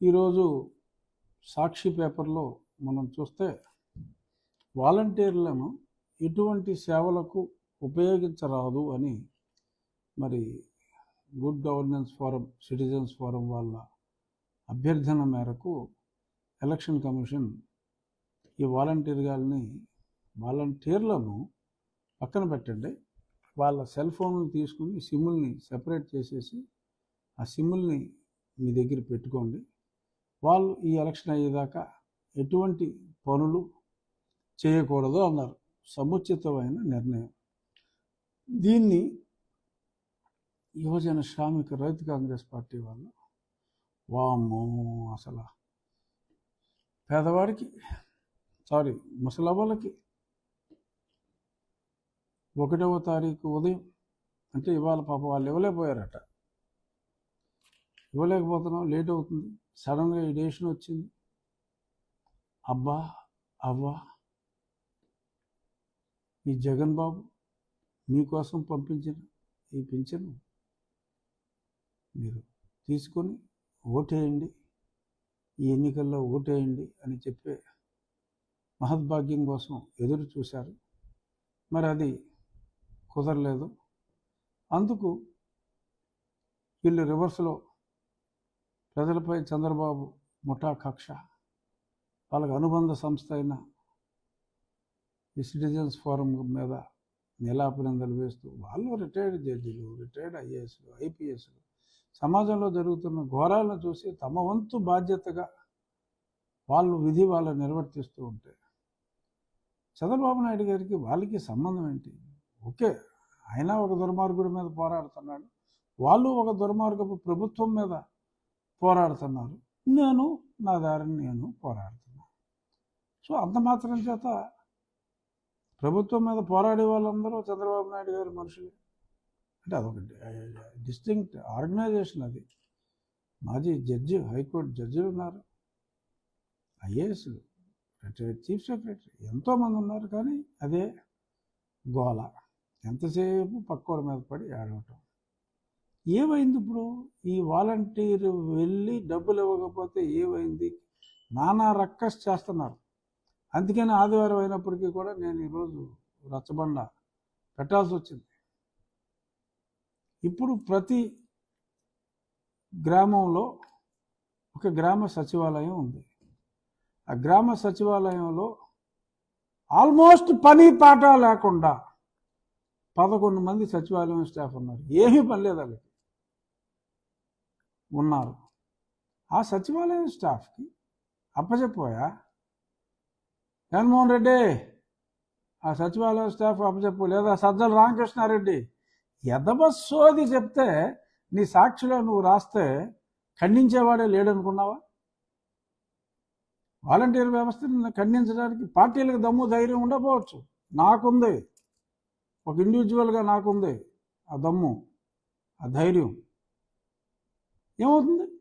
ఈరోజు సాక్షి పేపర్లో మనం చూస్తే వాలంటీర్లను ఎటువంటి సేవలకు ఉపయోగించరాదు అని మరి good governance forum citizens forum వాళ్ళ అభ్యర్థన మేరకు ఎలక్షన్ కమిషన్ ఈ వాలంటీర్ గారిని వాలంటీర్లను పక్కన పెట్టండి. వాళ్ళ సెల్ ఫోన్లు తీసుకుని సిమ్ముల్ని సెపరేట్ చేసేసి ఆ సిమ్ముల్ని మీ దగ్గర పెట్టుకోండి. వాళ్ళు ఈ ఎలక్షన్ అయ్యేదాకా ఎటువంటి పనులు చేయకూడదు అన్నారు. సముచితమైన నిర్ణయం. దీన్ని యువజన శ్రామిక రైతు కాంగ్రెస్ పార్టీ వాళ్ళు వామ్మో అసలు పేదవాడికి సారీ ముసలవ్వలకి ఒకటవ తారీఖు ఉదయం అంటే ఇవాళ పాప వాళ్ళు ఇవ్వలేకపోయారట. ఇవ్వలేకపోతున్నాం లేట్ అవుతుంది. సడన్గా ఇడేషన్ వచ్చింది. అబ్బా అవ్వా ఈ జగన్ బాబు మీకోసం పంపించిన ఈ పింఛను మీరు తీసుకొని ఓటేయండి ఈ ఎన్నికల్లో ఓటేయండి అని చెప్పే మహద్భాగ్యం కోసం ఎదురు చూశారు. మరి అది కుదరలేదు. అందుకు వీళ్ళు రివర్స్లో ప్రజలపై చంద్రబాబు ముఠా కక్ష. వాళ్ళకి అనుబంధ సంస్థ అయిన ఈ సిటిజన్స్ ఫోరం మీద నిలాపనిందలు వేస్తూ వాళ్ళు రిటైర్డ్ జడ్జీలు రిటైర్డ్ ఐఏఎస్లు ఐపీఎస్లు. సమాజంలో జరుగుతున్న ఘోరాలను చూసి తమ వంతు బాధ్యతగా వాళ్ళు విధి వాళ్ళు నిర్వర్తిస్తూ ఉంటే చంద్రబాబు నాయుడు గారికి వాళ్ళకి సంబంధం ఏంటి? ఓకే ఆయన ఒక దుర్మార్గుడి మీద పోరాడుతున్నాడు. వాళ్ళు ఒక దుర్మార్గపు ప్రభుత్వం మీద పోరాడుతున్నారు. నేను నా దారిని నేను పోరాడుతున్నాను సో అంత మాత్రం చేత ప్రభుత్వం మీద పోరాడే వాళ్ళందరూ చంద్రబాబు నాయుడు గారి మనుషులే. అంటే అదొక డిస్టింక్ట్ ఆర్గనైజేషన్ అది. మాజీ జడ్జి హైకోర్టు జడ్జిలు ఉన్నారు. ఐఏఎస్లు రిటైర్డ్ చీఫ్ సెక్రటరీ ఎంతోమంది ఉన్నారు కానీ అదే గోల. ఎంతసేపు పక్కోడి మీద పడి ఆడవటం ఏమైంది ఇప్పుడు ఈ వాలంటీర్ వెళ్ళి డబ్బులు ఇవ్వకపోతే ఏమైంది? నానా రక్కస్ చేస్తున్నారు. అందుకని ఆదివారం అయినప్పటికీ కూడా నేను ఈరోజు రచ్చబండ పెట్టాల్సి వచ్చింది. ఇప్పుడు ప్రతి గ్రామంలో ఒక గ్రామ సచివాలయం ఉంది. ఆ గ్రామ సచివాలయంలో ఆల్మోస్ట్ పని పాట లేకుండా పదకొండు మంది సచివాలయం స్టాఫ్ ఉన్నారు. ఏమీ పని లేదు వాళ్ళకి. ఉన్నారు. ఆ సచివాలయం స్టాఫ్కి అప్పచెప్పోయా జగన్మోహన్ రెడ్డి ఆ సచివాలయం స్టాఫ్ అప్పచెప్పు లేదా సజ్జల రామకృష్ణారెడ్డి ఎదబ సోది చెప్తే నీ సాక్షిలో నువ్వు రాస్తే ఖండించేవాడే లేడనుకున్నావా? వాలంటీర్ వ్యవస్థను ఖండించడానికి పార్టీలకు దమ్ము ధైర్యం ఉండకపోవచ్చు. నాకుంది. ఒక ఇండివిజువల్గా నాకుంది ఆ దమ్ము ఆ ధైర్యం. ఏమవుతుంది?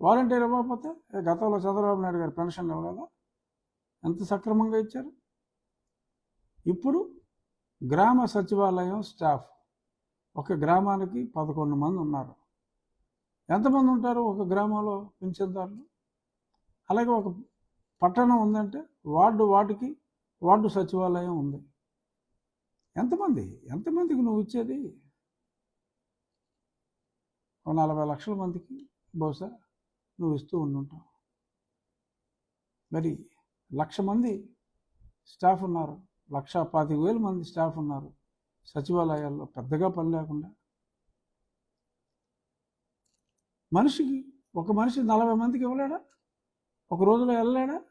వాలంటీర్ ఇవ్వకపోతే గతంలో చంద్రబాబు నాయుడు గారు పెన్షన్ ఇవ్వలేదా? ఎంత సక్రమంగా ఇచ్చారు? ఇప్పుడు గ్రామ సచివాలయం స్టాఫ్. ఒక గ్రామానికి పదకొండు మంది ఉన్నారు. ఎంతమంది ఉంటారు ఒక గ్రామంలో పెంచేదారులు అలాగే ఒక పట్టణం ఉందంటే వార్డు వాటికి వార్డు సచివాలయం ఉంది. ఎంతమంది? ఎంతమందికి నువ్వు ఇచ్చేది? నలభై లక్షల మందికి బహుశా నువ్వు ఇస్తూ ఉండుంటావు. మరి లక్ష మంది స్టాఫ్ ఉన్నారు. లక్ష పాతిక వేల మంది స్టాఫ్ ఉన్నారు. సచివాలయాల్లో పెద్దగా పని లేకుండా. మనిషికి ఒక మనిషి నలభై మందికి ఇవ్వలేడా? ఒక రోజులో వెళ్ళలేడా?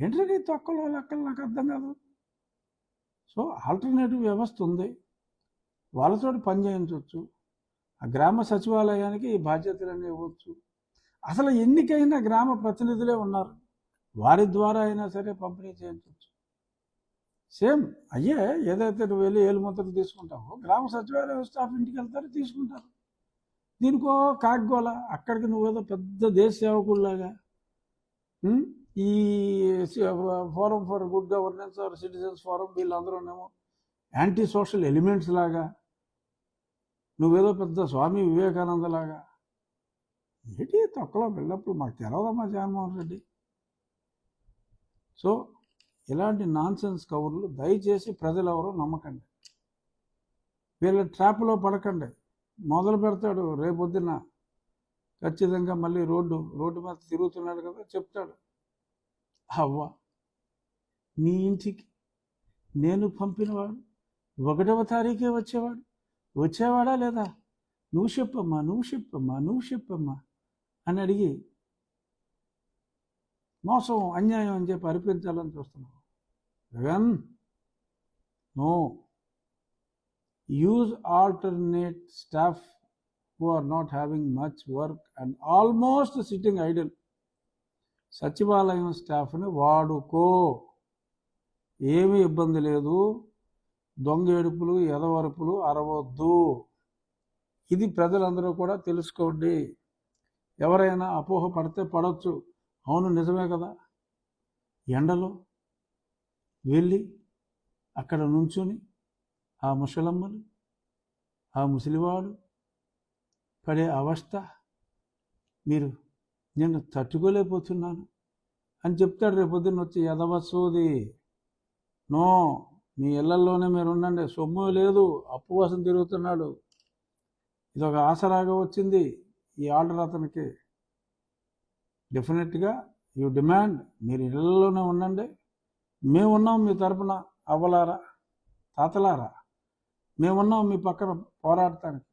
ఏంటంటే తొక్కలో లెక్కలు నాకు అర్థం కాదు. సో ఆల్టర్నేటివ్ వ్యవస్థ ఉంది. వాళ్ళతో పని చేయించవచ్చు ఆ గ్రామ సచివాలయానికి ఈ బాధ్యతలన్నీ ఇవ్వచ్చు. అసలు ఎన్నికైన గ్రామ ప్రతినిధులే ఉన్నారు. వారి ద్వారా అయినా సరే పంపిణీ చేయించవచ్చు. సేమ్ అయ్యే ఏదైతే నువ్వు వెళ్ళి ఏలుముద్రలు తీసుకుంటావో గ్రామ సచివాలయ స్టాఫ్ ఇంటికి వెళ్తారు తీసుకుంటారు. దీనికో కాగ్గోల అక్కడికి నువ్వేదో పెద్ద దేశ సేవకుల్లాగా ఈ forum for good governance or citizens forum వీళ్ళందరూనేమో anti social elements లాగా నువ్వేదో పెద్ద స్వామి వివేకానంద లాగా ఏంటి తొక్కలో వెళ్ళినప్పుడు మాకు తెలవదమ్మా జగన్మోహన్ రెడ్డి సో ఇలాంటి నాన్సెన్స్ కవర్లు దయచేసి ప్రజలు నమ్మకండి. వీళ్ళ ట్రాప్లో పడకండి. మొదలు పెడతాడు రేపొద్దున. ఖచ్చితంగా మళ్ళీ రోడ్డు రోడ్డు మీద తిరుగుతున్నాడు కదా చెప్తాడు. అవ్వ నీ ఇంటికి నేను పంపినవాడు ఒకటవ తారీఖే వచ్చేవాడు. వచ్చేవాడా లేదా? నువ్వు చెప్పమ్మా నువ్వు చెప్పమ్మా నువ్వు చెప్పమ్మా అని అడిగి మోసం అన్యాయం అని చెప్పి అర్పించాలని చూస్తున్నావు. Jagan no. Use alternate staff who are not having much work and almost sitting idle. సచివాలయం స్టాఫ్ని వాడుకో. ఏమీ ఇబ్బంది లేదు. దొంగ ఏడుపులు ఎదవరుపులు అరవద్దు. ఇది ప్రజలందరూ కూడా తెలుసుకోండి. ఎవరైనా అపోహ పడితే పడవచ్చు అవును నిజమే కదా? ఎండలో వెళ్ళి అక్కడ నుంచుని ఆ ముసలమ్మలు ఆ ముసలివాడు పడే అవస్థ మీరు నేను తట్టుకోలేకపోతున్నాను అని చెప్తాడు రేపొద్దున్న వచ్చి ఎదవసోది నో మీ ఇళ్ళల్లోనే మీరు ఉండండి సొమ్ము లేదు. అప్పు కోసం తిరుగుతున్నాడు. ఇది ఒక ఆసరాగా వచ్చింది ఈ ఆర్డర్ అతనికి. డెఫినెట్గా యూ డిమాండ్ మీరు ఇళ్ళలోనే ఉండండి. మేము ఉన్నాం మీ తరపున అవ్వలారా తాతలారా. మేమున్నాం మీ పక్కన పోరాడటానికి.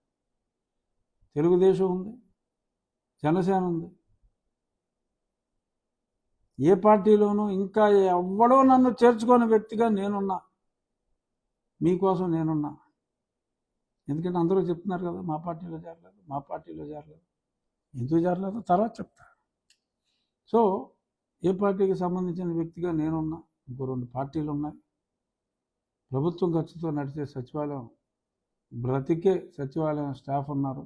తెలుగుదేశం ఉంది. జనసేన ఉంది. ఏ పార్టీలోనూ ఇంకా ఎవ్వడో నన్ను చేర్చుకోని వ్యక్తిగా నేనున్నా. మీకోసం నేనున్నా. ఎందుకంటే అందరూ చెప్తున్నారు కదా మా పార్టీలో చేరలేదు మా పార్టీలో చేరలేదు ఎందుకు చేరలేదు తర్వాత చెప్తా. సో ఏ పార్టీకి సంబంధించిన వ్యక్తిగా నేనున్నా ఇంకో రెండు పార్టీలు ఉన్నాయి. ప్రభుత్వం ఖర్చుతో నడిచే సచివాలయం బ్రతికే సచివాలయం స్టాఫ్ ఉన్నారు.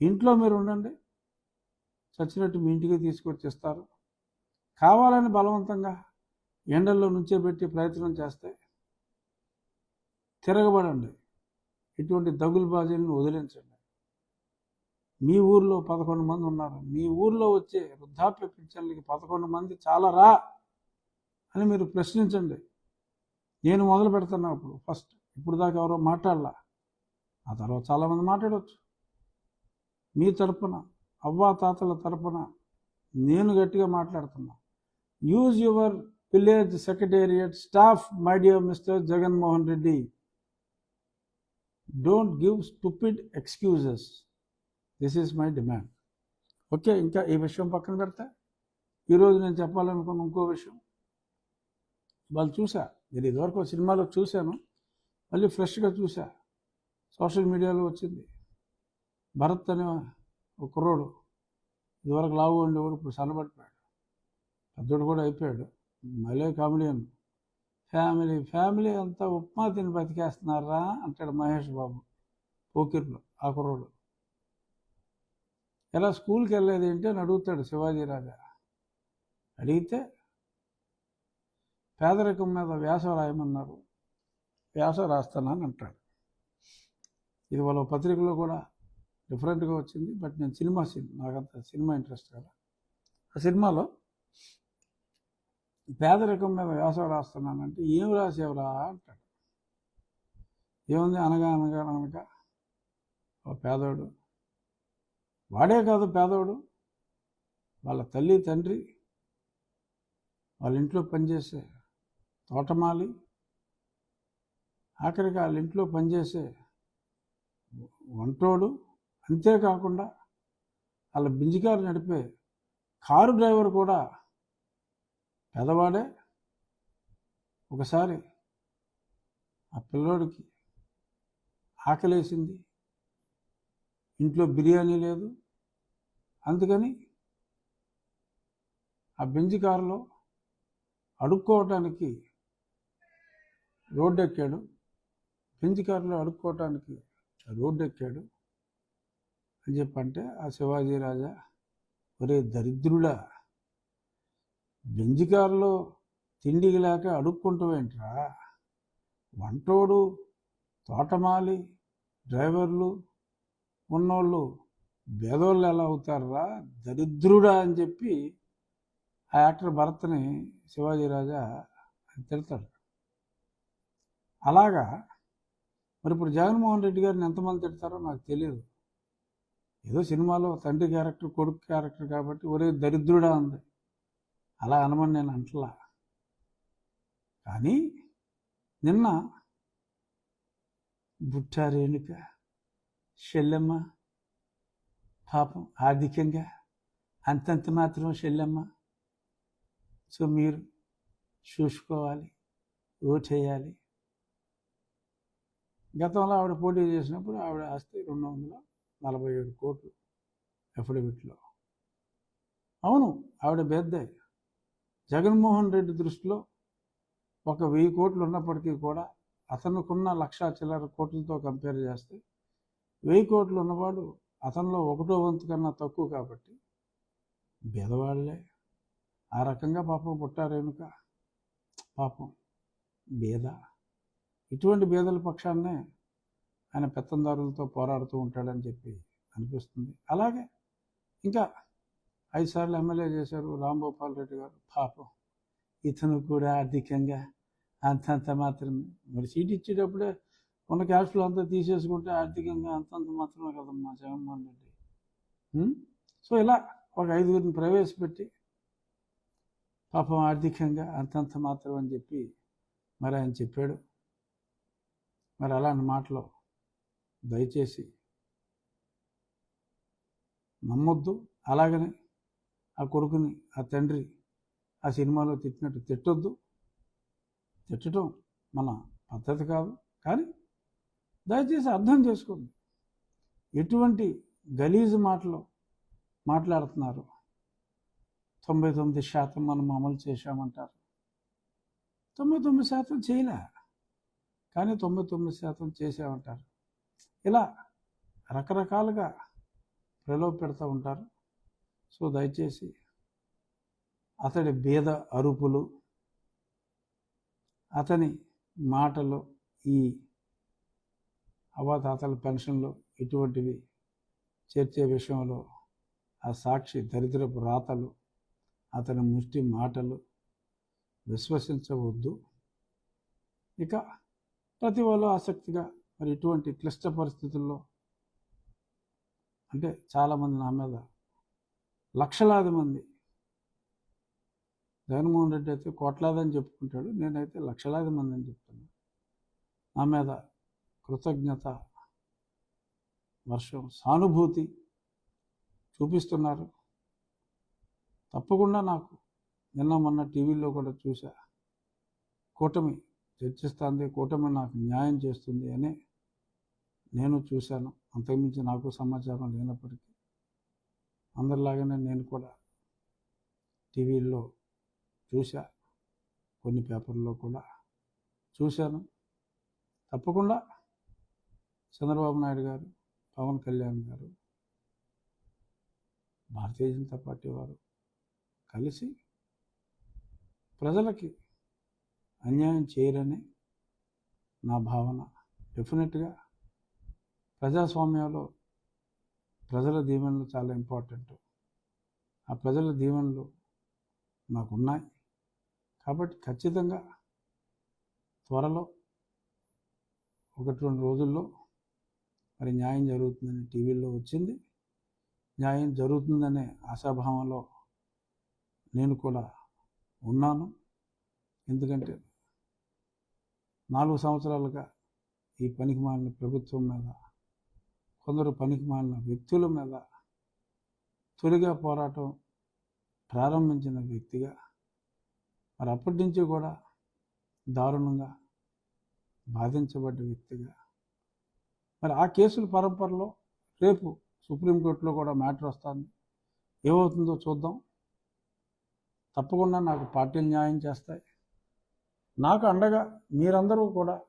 ఇంట్లో మీరు ఉండండి. చచ్చినట్టు మీ ఇంటికి తీసుకొచ్చి ఇస్తారు కావాలని బలవంతంగా ఎండల్లో నుంచే పెట్టి ప్రయత్నం చేస్తే తిరగబడండి. ఇటువంటి దగులు బాజీలను వదిలించండి. మీ ఊర్లో పదకొండు మంది ఉన్నారు. మీ ఊర్లో వచ్చే వృద్ధాప్య పింఛన్లకి పదకొండు మంది చాలా రా అని మీరు ప్రశ్నించండి. నేను మొదలు పెడుతున్నా ఇప్పుడు ఫస్ట్ ఇప్పుడు దాకా ఎవరో మాట్లాడలా. ఆ తర్వాత చాలామంది మాట్లాడవచ్చు మీ తరపున అవ్వా తాతల తరపున నేను గట్టిగా మాట్లాడుతున్నా. Use your village secretariat staff my dear mister Jaganmohan Reddy don't give stupid excuses this is my demand okay ఇంకా ఈ విషయం పక్కన పెడతా. ఈరోజు నేను చెప్పాలనుకున్న ఇంకో విషయం. వాళ్ళు చూసా. నేను ఇదివరకు సినిమాలో చూశాను. మళ్ళీ ఫ్రెష్గా చూసా. సోషల్ మీడియాలో వచ్చింది. భరత్ అనే ఒక కుర్రోడు. ఇదివరకు లావు ఉండేవాడు ఇప్పుడు సన్నబడిపోయాడు. పెద్దోడు కూడా అయిపోయాడు. మళ్ళీ కామెడియన్. ఫ్యామిలీ ఫ్యామిలీ అంతా ఉప్మా తిని బతికేస్తున్నారా? అంటాడు మహేష్ బాబు. పోకిర్లో ఆ కుర్రోడు. ఎలా స్కూల్కి వెళ్ళేది ఏంటి అని అడుగుతాడు శివాజీ రాజా. అడిగితే పేదరికం మీద వ్యాసం రాయమన్నారు. వ్యాసం రాస్తానని అంటాడు. ఇది వాళ్ళ పత్రికలో కూడా డిఫరెంట్గా వచ్చింది బట్ నేను సినిమా సినిమా నాకంత సినిమా ఇంట్రెస్ట్ కదా ఆ సినిమాలో పేదరికం మీద వ్యాసం రాస్తున్నానంటే ఏం రాసేవరా? అంటాడు. ఏముంది? అనగా అనగా అనగా ఓ పేదోడు. వాడే కాదు పేదోడు. వాళ్ళ తల్లి తండ్రి వాళ్ళ ఇంట్లో పనిచేసే తోటమాలి. ఆఖరికి వాళ్ళ ఇంట్లో పనిచేసే వంటోడు అంతేకాకుండా వాళ్ళ బింజికారు నడిపే కారు డ్రైవర్ కూడా పెదవాడే ఒకసారి ఆ పిల్లోడికి ఆకలేసింది. ఇంట్లో బిర్యానీ లేదు. అందుకని ఆ బెంజి కారులో అడుక్కోవటానికి రోడ్డు ఎక్కాడు బెంజి కారులో అడుక్కోవటానికి రోడ్డు ఎక్కాడు అని చెప్పంటే ఆ శివాజీ రాజా ఒరే దరిద్రుడా బెంజికారులో తిండికి లేక అడుక్కుంటావేంట్రా వంటోడు తోటమాలి డ్రైవర్లు ఉన్నోళ్ళు బేదోళ్ళు ఎలా అవుతారా దరిద్రుడా అని చెప్పి ఆ యాక్టర్ భరత్ని శివాజీ రాజా తిడతాడు. అలాగా? మరి ఇప్పుడు జగన్మోహన్ రెడ్డి గారిని ఎంతమంది తిడతారో నాకు తెలియదు ఏదో సినిమాలో తండ్రి క్యారెక్టర్ కొడుకు క్యారెక్టర్ కాబట్టి ఒరే దరిద్రుడా ఉంది అలా అనమని నేను అంటలా. కానీ నిన్న బుట్ట రేణుక షెల్లెమ్మ పాపం ఆర్థికంగా అంతంత మాత్రం షెల్లెమ్మ. సో మీరు చూసుకోవాలి ఓటేయాలి. గతంలో ఆవిడ పోటీ చేసినప్పుడు ఆవిడ ఆస్తి రెండు వందల నలభై ఏడు కోట్లు అఫిడవిట్లో అవును ఆవిడ బేద్దాయి. జగన్మోహన్ రెడ్డి దృష్టిలో ఒక వెయ్యి కోట్లు ఉన్నప్పటికీ కూడా అతనుకున్న లక్ష చిల్లర కోట్లతో కంపేర్ చేస్తే వెయ్యి కోట్లు ఉన్నవాడు అతనిలో ఒకటో వంతు కన్నా తక్కువ కాబట్టి బీదవాళ్ళే ఆ రకంగా పాపం పుట్టారేనుక? పాపం బీద. ఇటువంటి బీదల పక్షాన్నే ఆయన పెత్తందారులతో పోరాడుతూ ఉంటాడని చెప్పి అనిపిస్తుంది. అలాగే ఇంకా ఐదు సార్లు ఎమ్మెల్యే చేశారు రాంభూపాల్ రెడ్డి గారు. పాపం. ఇతను కూడా ఆర్థికంగా అంతంత మాత్రమే మరి సీట్ ఇచ్చేటప్పుడే ఉన్న క్యాష్ ఫ్లో అంతా తీసేసుకుంటే ఆర్థికంగా అంతంత మాత్రమే కదమ్మా జగన్మోహన్ రెడ్డి. సో ఇలా ఒక ఐదుగురిని ప్రవేశపెట్టి పాపం ఆర్థికంగా అంతంత మాత్రం అని చెప్పి మరి ఆయన చెప్పాడు. మరి అలాంటి మాటలు దయచేసి నమ్మొద్దు. అలాగనే ఆ కొడుకుని ఆ తండ్రి ఆ సినిమాలో తిట్టినట్టు తిట్టొద్దు. తిట్టడం మన పద్ధతి కాదు. కానీ దయచేసి అర్థం చేసుకోండి. ఎటువంటి గలీజు మాటలు మాట్లాడుతున్నారు? తొంభై తొమ్మిది శాతం మనం అమలు చేశామంటారు. తొంభై తొమ్మిది శాతం చేయలే. కానీ తొంభై తొమ్మిది శాతం చేసామంటారు ఇలా రకరకాలుగా ప్రలోభ పెడతా ఉంటారు. సో దయచేసి అతడి బీద అరుపులు అతని మాటలు ఈ అవాతాతల పెన్షన్లు ఇటువంటివి చేర్చే విషయంలో ఆ సాక్షి దరిద్రపు రాతలు అతని ముష్టి మాటలు విశ్వసించవద్దు. ఇక ప్రతి వాళ్ళు ఆసక్తిగా మరి ఇటువంటి క్లిష్ట పరిస్థితుల్లో అంటే చాలామంది నా మీద లక్షలాది మంది. జగన్మోహన్ రెడ్డి అయితే కోట్లాది అని చెప్పుకుంటాడు. నేనైతే లక్షలాది మంది అని చెప్తున్నాను నా మీద కృతజ్ఞత వర్షం సానుభూతి చూపిస్తున్నారు. తప్పకుండా నాకు నిన్న మొన్న టీవీలో కూడా చూసా కూటమి చర్చిస్తుంది కూటమి నాకు న్యాయం చేస్తుంది అని నేను చూశాను. అంతకుమించి నాకు సమాచారం లేనప్పటికీ. అందరిలాగానే నేను కూడా టీవీల్లో చూశా. కొన్ని పేపర్లో కూడా చూశాను. తప్పకుండా చంద్రబాబు నాయుడు గారు పవన్ కళ్యాణ్ గారు భారతీయ జనతా పార్టీ వారు కలిసి ప్రజలకి అన్యాయం చేయరని నా భావన. డెఫినెట్గా ప్రజాస్వామ్యంలో ప్రజల దీవెనలు చాలా ఇంపార్టెంట్. ఆ ప్రజల దీవెనలు మాకున్నాయి. కాబట్టి ఖచ్చితంగా త్వరలో ఒకటి రెండు రోజుల్లో మరి న్యాయం జరుగుతుందని టీవీలో వచ్చింది. న్యాయం జరుగుతుందనే ఆశాభావంలో నేను కూడా ఉన్నాను. ఎందుకంటే నాలుగు సంవత్సరాలుగా ఈ పనికి మాలిన ప్రభుత్వం మీద కొందరు పనికి మాలిన వ్యక్తుల మీద తొలిగా పోరాటం ప్రారంభించిన వ్యక్తిగా మరి అప్పటి నుంచి కూడా దారుణంగా బాధించబడ్డ వ్యక్తిగా. మరి ఆ కేసుల పరంపరలో రేపు సుప్రీంకోర్టులో కూడా మ్యాటర్ వస్తుంది. ఏమవుతుందో చూద్దాం. తప్పకుండా నాకు పార్టీలు న్యాయం చేస్తాయి. నాకు అండగా మీరందరూ కూడా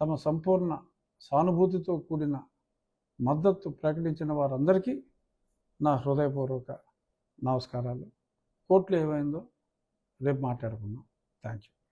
తమ సంపూర్ణ సానుభూతితో కూడిన మద్దతు ప్రకటించిన వారందరికీ నా హృదయపూర్వక నమస్కారాలు. కోర్టులో ఏమైందో రేపు మాట్లాడుకుందాం. Thank you